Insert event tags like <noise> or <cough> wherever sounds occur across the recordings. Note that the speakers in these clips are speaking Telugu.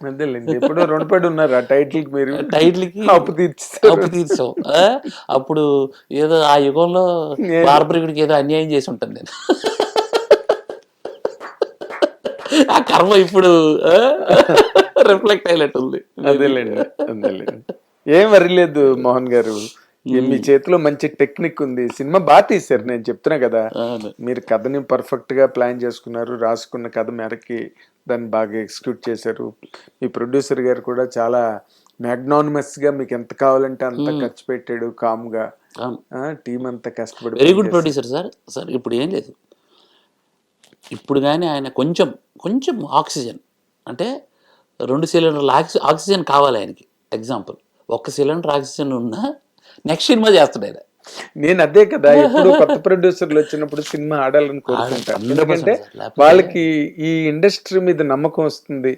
అదేలేండి ఎప్పుడో రుణపడి ఉన్నారు ఆ టైటిల్కి మీరు. టైటిల్కి అప్పు తీర్చారు. అప్పు తీర్చావు. ఆ? అప్పుడు ఏదో ఆ యుగంలో బార్బరికుడికి ఏదో అన్యాయం చేసి ఉంటాను నేను. ఆ కర్మ ఇప్పుడు రిఫ్లెక్ట్ అయినట్టు ఉంది అదేలేండి అదేలేండి. ఏం వరిలేదు మోహన్ గారు. మీ చేతిలో మంచి టెక్నిక్ ఉంది. సినిమా బాగా తీశారు నేను చెప్తున్నా కదా. మీరు కథని పర్ఫెక్ట్గా ప్లాన్ చేసుకున్నారు రాసుకున్న కథ మేరకి దాన్ని బాగా ఎగ్జిక్యూట్ చేశారు. మీ ప్రొడ్యూసర్ గారు కూడా చాలా మ్యాగ్నానిమస్గా మీకు ఎంత కావాలంటే అంత ఖర్చు పెట్టాడు కామ్గా అవును టీం అంతా కష్టపడి very good producer sir sir ఇప్పుడు ఏం లేదు. ఇప్పుడు కానీ ఆయన కొంచెం కొంచెం ఆక్సిజన్. అంటే రెండు సిలిండర్లు ఆక్సి ఆక్సిజన్ కావాలి ఆయనకి. ఎగ్జాంపుల్ ఒక్క సిలిండర్ ఆక్సిజన్ ఉన్నా నెక్స్ట్ సినిమా చేస్తాడు ఆయన. నేను అదే కదా ఎప్పుడు కొత్త ప్రొడ్యూసర్లు వచ్చినప్పుడు సినిమా ఆడాలని కోరుకుంటాను 100% ఎందుకంటే వాళ్ళకి ఈ ఇండస్ట్రీ మీద నమ్మకం వస్తుంది.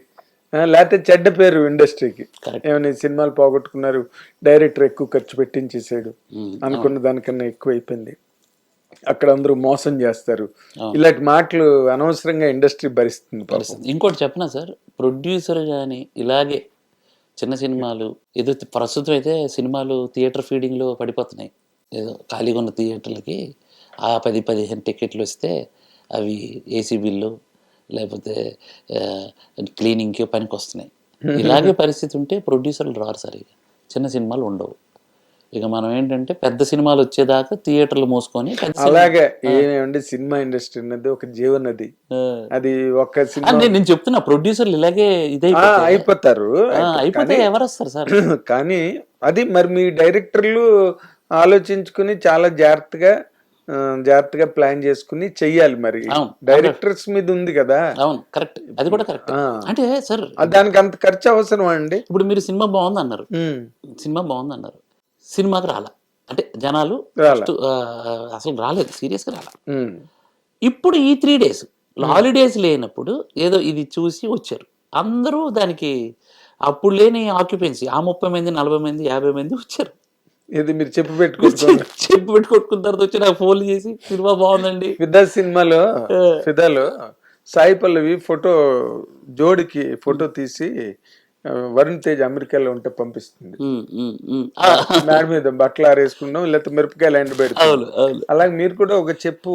లేకపోతే చెడ్డ పేరు ఇండస్ట్రీకి. ఏమైనా సినిమాలు పోగొట్టుకున్నారు డైరెక్టర్ ఎక్కువ ఖర్చు పెట్టించేసాడు అనుకున్న దానికన్నా ఎక్కువ అయిపోయింది అక్కడ అందరూ మోసం చేస్తారు. ఇలాంటి మాటలు అనవసరంగా ఇండస్ట్రీ భరిస్తుంది ఇంకోటి చెప్పనా సార్? ప్రొడ్యూసర్ కానీ ఇలాగే చిన్న సినిమాలు ఏదో ప్రస్తుతం అయితే సినిమాలు థియేటర్ ఫీడింగ్లో పడిపోతున్నాయి. ఏదో ఖాళీగా ఉన్న థియేటర్లకి ఆ పది పదిహేను టికెట్లు వస్తే అవి ఏసీ బిల్లు లేకపోతే క్లీనింగ్కి పనికి వస్తున్నాయి <laughs> ఇలాగే పరిస్థితి ఉంటే ప్రొడ్యూసర్లు రారు సార్ ఇక చిన్న సినిమాలు ఉండవు. ఇక మనం ఏంటంటే పెద్ద సినిమాలు వచ్చేదాకా థియేటర్లు మూసుకొని అలాగే సినిమా ఇండస్ట్రీ అన్నది ఒక జీవనది అది. ఒక్క సినిమా నేను చెప్తున్నా ప్రొడ్యూసర్లు ఇలాగే ఇదైపోతే అయిపోతారు. అయిపోతే ఎవరు వస్తారు సార్? <clears throat> కానీ అది మరి మీ డైరెక్టర్లు ఆలోచించుకుని చాలా జాగ్రత్తగా జాగ్రత్తగా ప్లాన్ చేసుకుని చెయ్యాలి మరి. డైరెక్టర్స్ మీద ఉంది కదా. అవును కరెక్ట్. అది కూడా కరెక్ట్. అంటే సార్ దానికి అంత ఖర్చు అవసరం అండి? ఇప్పుడు మీరు సినిమా బాగుంది అన్నారు సినిమా బాగుంది అన్నారు సినిమాకి రాలా. అంటే జనాలు రాలా. అసలు రాలేదు. సీరియస్గా రాలా. ఉమ్, ఇప్పుడు ఈ త్రీ డేస్ హాలిడేస్ లేనప్పుడు ఏదో ఇది చూసి వచ్చారు. అందరూ దానికి అప్పుడు లేని ఆక్యుపెన్సీ ఆ ముప్పై మంది నలభై మంది యాభై మంది వచ్చారు. ఇది మీరు చెప్పి పెట్టుకుంటున్నారు <laughs> చెప్పి పెట్టి కొట్టుకున్న తర్వాత వచ్చి నాకు ఫోన్ చేసి సినిమా బాగుందండి. ఫిదా సినిమాలో ఫిదాలో సాయి పల్లవి ఫోటో జోడికి ఫోటో తీసి వరుణ్ తేజ్ అమెరికాలో ఉంటే పంపిస్తుంది. మేడ మీద బట్టలు ఆరేసుకున్నాం లేకపోతే మిరపకాయలు ఎండ అవును అలాగే మీరు కూడా ఒక చెప్పు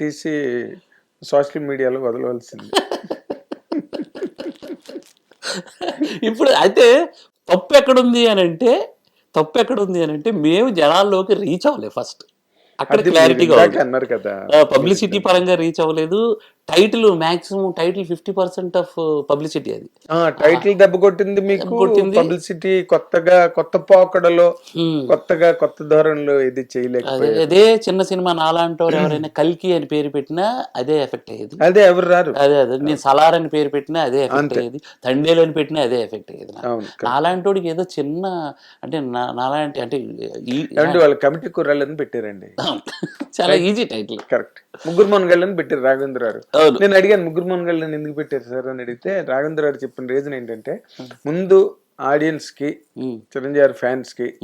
తీసి సోషల్ మీడియాలో వదలవలసింది. <laughs> ఇప్పుడు అయితే తప్పు ఎక్కడుంది అని అంటే తప్పు ఎక్కడుంది అని అంటే మేము జనాల్లోకి రీచ్ అవ్వలేదు ఫస్ట్ అక్కడ క్లారిటీగా అన్నారు కదా. పబ్లిసిటీ పరంగా రీచ్ అవ్వలేదు. Title maximum title fifty percent of publicity అది. టైటిల్ దెబ్బ కొట్టింది మీకు కొట్టింది. పబ్లిసిటీ కొత్తగా కొత్త పోకడలో. కొత్తగా కొత్త ధోరణిలో ఇది చేయలేకపోయారు. అదే చిన్న సినిమా నాలాంటి వారు ఎవరైనా కల్కి అని పేరు పెట్టినా అదే ఎఫెక్ట్ అయ్యేది. అదే ఎవరు రారు. అదే అదే. నేను సలార్ అని పేరు పెట్టినా అదే ఎఫెక్ట్ అయ్యేది. తండేలు అని పెట్టినా అదే ఎఫెక్ట్ అయ్యేది నాకు. అవును నాలాంటి వాడికి ఏదో చిన్న అంటే నాలాంటి అంటే వాళ్ళ కమిటీ కుర్రాళ్ళని పెట్టారండి. చాలా ఈజీ టైటిల్. కరెక్ట్ ముగ్గురు మనగాళ్ళని పెట్టారు రాఘవేంద్ర గారు. నేను అడిగాను ముగ్గురు మనగాళ్ళని ఎందుకు పెట్టారు సార్ అని అడిగితే రాఘవేంద్ర గారు చెప్పిన రీజన్ ఏంటంటే ముందు ఆడియన్స్కి చిరంజీవి గారి ఫ్యాన్స్కి.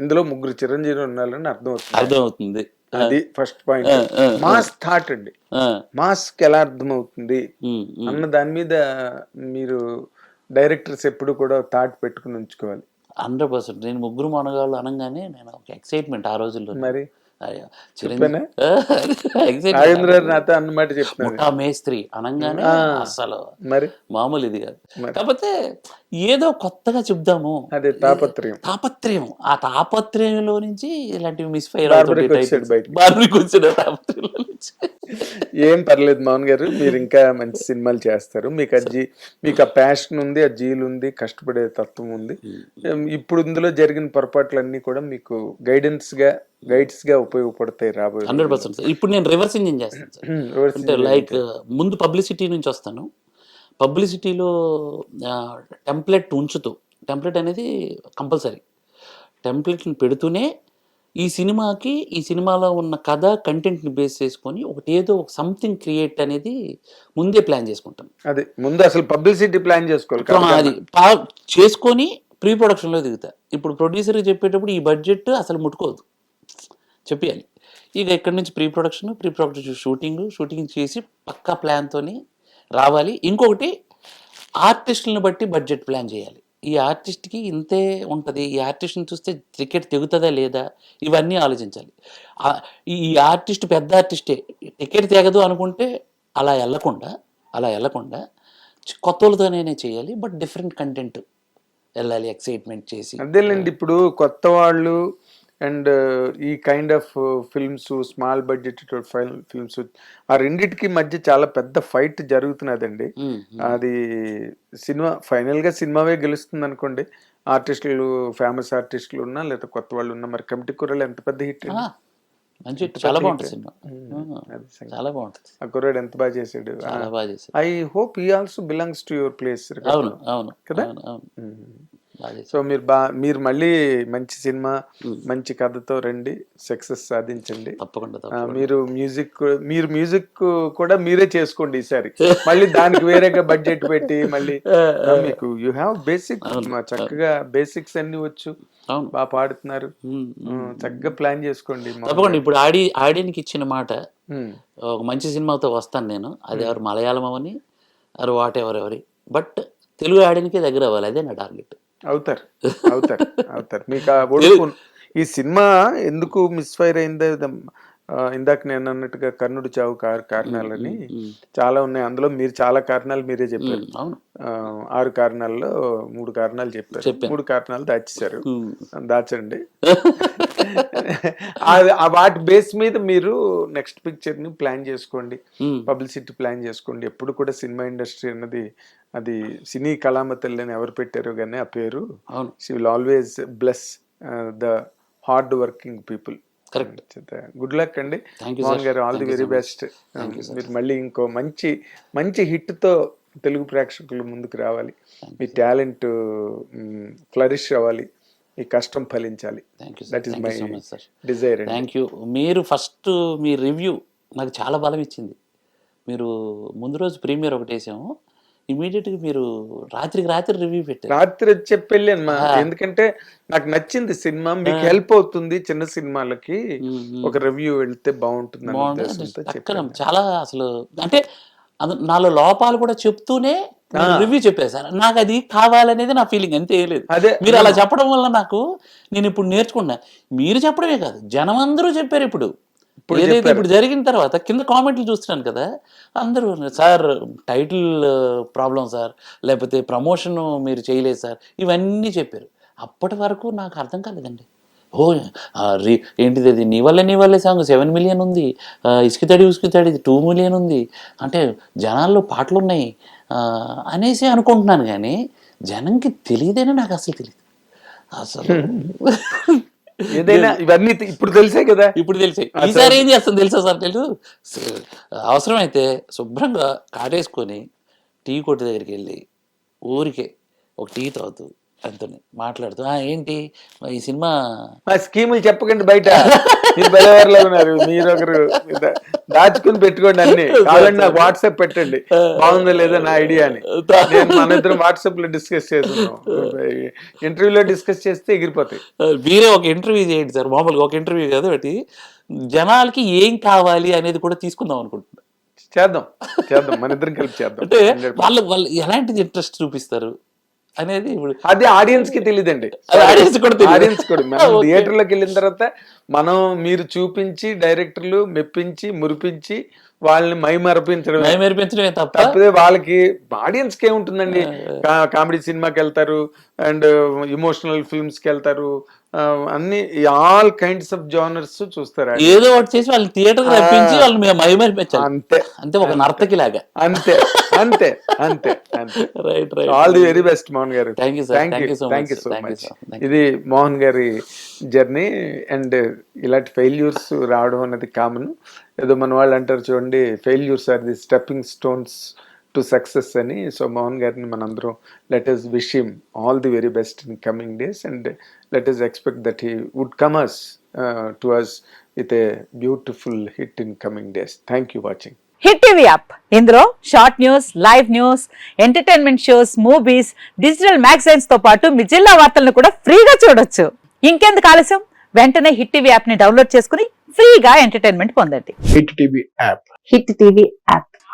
ఇందులో ముగ్గురు చిరంజీవి ఉన్నారని అర్థం అవుతుంది. అర్థమవుతుంది. అది ఫస్ట్ పాయింట్ మాస్ థాట్ అండి. మాస్కి ఎలా అర్థం అవుతుంది. అన్న దాని మీద మీరు డైరెక్టర్స్ ఎప్పుడు కూడా థాట్ పెట్టుకుని ఉంచుకోవాలి. Hundred percent. నేను ముగ్గురు మనగాళ్ళు అనగానే నేను ఒక ఎక్సైట్మెంట్ ఆ రోజుల్లో. మరి? నాతో అన్నమాట చెప్తున్నారు ముఠా మేస్త్రి అనగానే అసలు మరి? మామూలు ఇది కాదు. కాకపోతే ఏదో కొత్తగా చెప్దాము. అదే తాపత్రయం. తాపత్రయం. ఆ తాపత్రయంలో నుంచి ఇలాంటివి మిస్ ఫైర్ బార్బరికి వచ్చిన తాపత్రయంలో నుంచి. ఏం పర్లేదు మౌన్ గారు మీరు ఇంకా మంచి సినిమాలు చేస్తారు. మీకు ఆ జీ మీకు ఆ ప్యాషన్ ఉంది ఆ జీలు ఉంది కష్టపడే తత్వం ఉంది. ఇప్పుడు ఇందులో జరిగిన పొరపాట్లన్నీ కూడా మీకు గైడెన్స్గా గైడ్స్గా ఉపయోగపడతాయి రాబోయే హండ్రెడ్ పర్సెంట్. ఇప్పుడు నేను రివర్స్ ఇంజిన్ చేస్తాను సార్. Hmm, అంటే లైక్ ముందు పబ్లిసిటీ నుంచి వస్తాను. పబ్లిసిటీలో టెంప్లెట్ ఉంచుతూ టెంప్లెట్ అనేది కంపల్సరీ. టెంప్లెట్ని పెడుతూనే ఈ సినిమాకి ఈ సినిమాలో ఉన్న కథ కంటెంట్ని బేస్ చేసుకొని ఒకటి ఏదో ఒక సంథింగ్ క్రియేట్ అనేది ముందే ప్లాన్ చేసుకుంటాను అదే ముందు అసలు పబ్లిసిటీ ప్లాన్ చేసుకోవాలి అది పా- చేసుకొని ప్రీ ప్రొడక్షన్లో దిగుతా. ఇప్పుడు ప్రొడ్యూసర్కి చెప్పేటప్పుడు ఈ బడ్జెట్ అసలు ముట్టుకోదు చెప్పాలి ఇక ఇక్కడి నుంచి pre production pre production shooting shooting చేసి పక్కా ప్లాన్తోని రావాలి. ఇంకొకటి ఆర్టిస్టులను బట్టి బడ్జెట్ ప్లాన్ చేయాలి. ఈ ఆర్టిస్ట్కి ఇంతే ఉంటుంది. ఈ ఆర్టిస్ట్ని చూస్తే టికెట్ తెగుతుందా లేదా? ఇవన్నీ ఆలోచించాలి. ఈ ఆర్టిస్ట్ పెద్ద ఆర్టిస్టే టికెట్ తెగదు అనుకుంటే అలా వెళ్ళకుండా అలా వెళ్ళకుండా చి- కొత్త వాళ్ళతోనే చేయాలి. బట్ డిఫరెంట్ కంటెంట్ వెళ్ళాలి ఎక్సైట్మెంట్ చేసి. అదేలేండి. ఇప్పుడు కొత్త వాళ్ళు అండ్ ఈ kind of films small budget films ఆ రెండిటికి మధ్య చాలా పెద్ద ఫైట్ జరుగుతున్నదండి. అది సినిమా ఫైనల్గా సినిమావే గెలుస్తుంది అనుకోండి ఆర్టిస్టులు ఫేమస్ ఆర్టిస్టులు ఉన్నా లేదా కొత్త వాళ్ళు ఉన్నా మరి కమిటీ కూరలు ఎంత పెద్ద హిట్ మంచి చాలా బాగుంటుంది సినిమా. చాలా బాగుంటుంది. ఆ కుర్రాడు ఎంత బాగా చేశారు ఐ హోప్ ఈ also belongs to your place అవును అవును కదా? అవును సో మీరు బా మీరు మళ్ళీ మంచి సినిమా మంచి కథతో రండి సక్సెస్ సాధించండి. తప్పకుండా మీరు మ్యూజిక్ మీరు మ్యూజిక్ కూడా మీరే చేసుకోండి ఈసారి. మళ్ళీ దానికి వేరేగా బడ్జెట్ పెట్టి మళ్ళీ <laughs> మీకు యూ హ్యావ్ బేసిక్ చక్కగా బేసిక్స్ అన్ని వచ్చు. బాగా పాడుతున్నారు. చక్కగా ప్లాన్ చేసుకోండి. తప్పకుండా ఇప్పుడు ఆడి ఆడియన్కి ఇచ్చిన మాట ఒక మంచి సినిమాతో వస్తాను నేను. అది ఎవరు మలయాళం అవని వాట్ ఎవర్ ఎవరి. బట్ తెలుగు ఆడియన్కి దగ్గర అవ్వాలి అదే నా టార్గెట్. అవుతారు అవుతారు అవుతారు. మీకు <laughs> ఈ సినిమా ఎందుకు మిస్ఫైర్ అయిందో ఇందాక నేను అన్నట్టుగా కర్ణుడు చావు కారణాలని చాలా ఉన్నాయి. అందులో మీరు చాలా కారణాలు మీరే చెప్పారు. ఆరు కారణాల్లో మూడు కారణాలు చెప్పారు. మూడు కారణాలు దాచేశారు. దాచండి. <laughs> వాటి బేస్ మీద మీరు నెక్స్ట్ పిక్చర్ని ప్లాన్ చేసుకోండి. పబ్లిసిటీ ప్లాన్ చేసుకోండి. ఎప్పుడు కూడా సినిమా ఇండస్ట్రీ అన్నది అది సినీ కళామతల్లి అని ఎవరు పెట్టారో కానీ ఆ పేరు she will always bless the hard working people. Correct. Good luck అండి. మోహన్. గారు ఆల్ ది వెరీ. బెస్ట్. మీరు మళ్ళీ ఇంకో మంచి మంచి హిట్తో తెలుగు ప్రేక్షకుల ముందుకు రావాలి. మీ టాలెంట్ ఫ్లరిష్ అవ్వాలి. మీ కష్టం ఫలించాలి. That is my desire thank you మీరు ఫస్ట్ మీ రివ్యూ నాకు చాలా బలం ఇచ్చింది. మీరు ముందు రోజు ప్రీమియర్ ఒకటి వేసాము. ఇమీడియట్గా మీరు రాత్రికి రాత్రి రివ్యూ పెట్టారు. రాత్రి వచ్చి చెప్పి వెళ్ళాను మా ఎందుకంటే నాకు నచ్చింది సినిమా. మీకు హెల్ప్ అవుతుంది చిన్న సినిమాలకి. ఒక రివ్యూ వెళ్తే బాగుంటుంది. చాలా అసలు అంటే నాలో లోపాలు కూడా చెప్తూనే రివ్యూ చెప్పేశారు నాకు అది కావాలనేది నా ఫీలింగ్. అంతే లేదు. అదే. మీరు అలా చెప్పడం వల్ల నాకు నేను ఇప్పుడు నేర్చుకున్నా. మీరు చెప్పడమే కాదు. జనం అందరూ చెప్పారు ఇప్పుడు. ఏదైతే ఇప్పుడు జరిగిన తర్వాత కింద కామెంట్లు చూస్తున్నాను కదా అందరూ సార్ టైటిల్ ప్రాబ్లం సార్ లేకపోతే ప్రమోషన్ మీరు చేయలేదు సార్ ఇవన్నీ చెప్పారు. అప్పటి వరకు నాకు అర్థం కాలేదండి. ఓ రీ ఏంటిది అది? నీ వల్లే నీ వల్లే సాంగ్ సెవెన్ మిలియన్ ఉంది. ఇసుకితడి ఉసుకితడి టూ మిలియన్ ఉంది. అంటే జనాల్లో పాటలు ఉన్నాయి అనేసి అనుకుంటున్నాను కానీ జనంకి తెలియదేనే నాకు అసలు తెలియదు? అసలు <laughs> ఏదైనా ఇవన్నీ ఇప్పుడు తెలిసే కదా. ఇప్పుడు తెలిసే. ఈసారి ఏం చేస్తాం తెలుసా సార్? తెలుసు? అవసరమైతే శుభ్రంగా కాటేసుకొని టీ కొట్టు దగ్గరికి వెళ్ళి ఊరికే ఒక టీ తాగుతూ అంతని మాట్లాడుతూ "ఆ, ఏంటి? ఈ సినిమా మా స్కీములు చెప్పకండి బయట. మీరు బెలవర్లో ఉన్నారు. మీరు ఒకరు దాచుకుని పెట్టుకోండి అన్ని. <laughs> కావాలండి నాకు వాట్సాప్ పెట్టండి. బాగుందో లేదో నా ఐడియా అని. నేను మన ఇద్దరం వాట్సాప్లో డిస్కస్ చేస్తున్నాం. ఇంటర్వ్యూలో డిస్కస్ చేస్తే ఎగిరిపోతాయి. మీరే ఒక ఇంటర్వ్యూ చేయండి సార్. మామూలుగా ఒక ఇంటర్వ్యూ కాదు ఒకటి. జనాలకి ఏం కావాలి అనేది కూడా తీసుకుందాం అనుకుంటున్నా. చేద్దాం. చేద్దాం. మన ఇద్దరం కలిపి చేద్దాం. అంటే వాళ్ళు వాళ్ళు ఎలాంటిది ఇంట్రెస్ట్ చూపిస్తారు? అనేది ఇప్పుడు అది ఆడియన్స్కి తెలియదండి audience కూడా. ఆడియన్స్ కూడా. <laughs> మనం Okay. థియేటర్లోకి వెళ్ళిన తర్వాత మనం మీరు చూపించి డైరెక్టర్లు మెప్పించి మురిపించి వాళ్ళని మై మరపించడం మేము మెరిపించడమే తప్ప తప్పితే వాళ్ళకి ఆడియన్స్కి ఏముంటుందండి? కామెడీ సినిమాకి వెళ్తారు అండ్ ఇమోషనల్ ఫిల్మ్స్కి వెళ్తారు అన్ని ఆల్ కైండ్స్ ఆఫ్ జానర్స్ చూస్తారు ఏదో ఒకటి చేసి వాళ్ళని థియేటర్ రప్పించి మేము మైమరిపించాలి. అంతే. అంతే ఒక నర్తకి లాగా అంతే. అంతే. అంతే. Right right all the very best Mohan గారు. Thank you you. so thank you so much ఇది మోహన్ గారి జర్నీ అండ్ ఇలాంటి ఫెయిల్యూర్స్ రావడం అనేది కామన్ ఏదో మన వాళ్ళు అంటారు చూడండి failures are the stepping stones to success అని. సో మోహన్ గారిని మనందరం let us wish him all the very best in coming days and let us expect that he would come as to us with a beautiful hit in coming days thank you watching hit TV app ఇందులో short news live news entertainment shows movies digital మ్యాగజైన్స్తో పాటు మీ జిల్లా వార్తలను కూడా ఫ్రీగా చూడొచ్చు. ఇంకెందుకు ఆలస్యం? వెంటనే హిట్ టీవీ యాప్ని డౌన్లోడ్ చేసుకుని ఫ్రీగా ఎంటర్టైన్మెంట్ పొందండి. Hit TV app hit TV app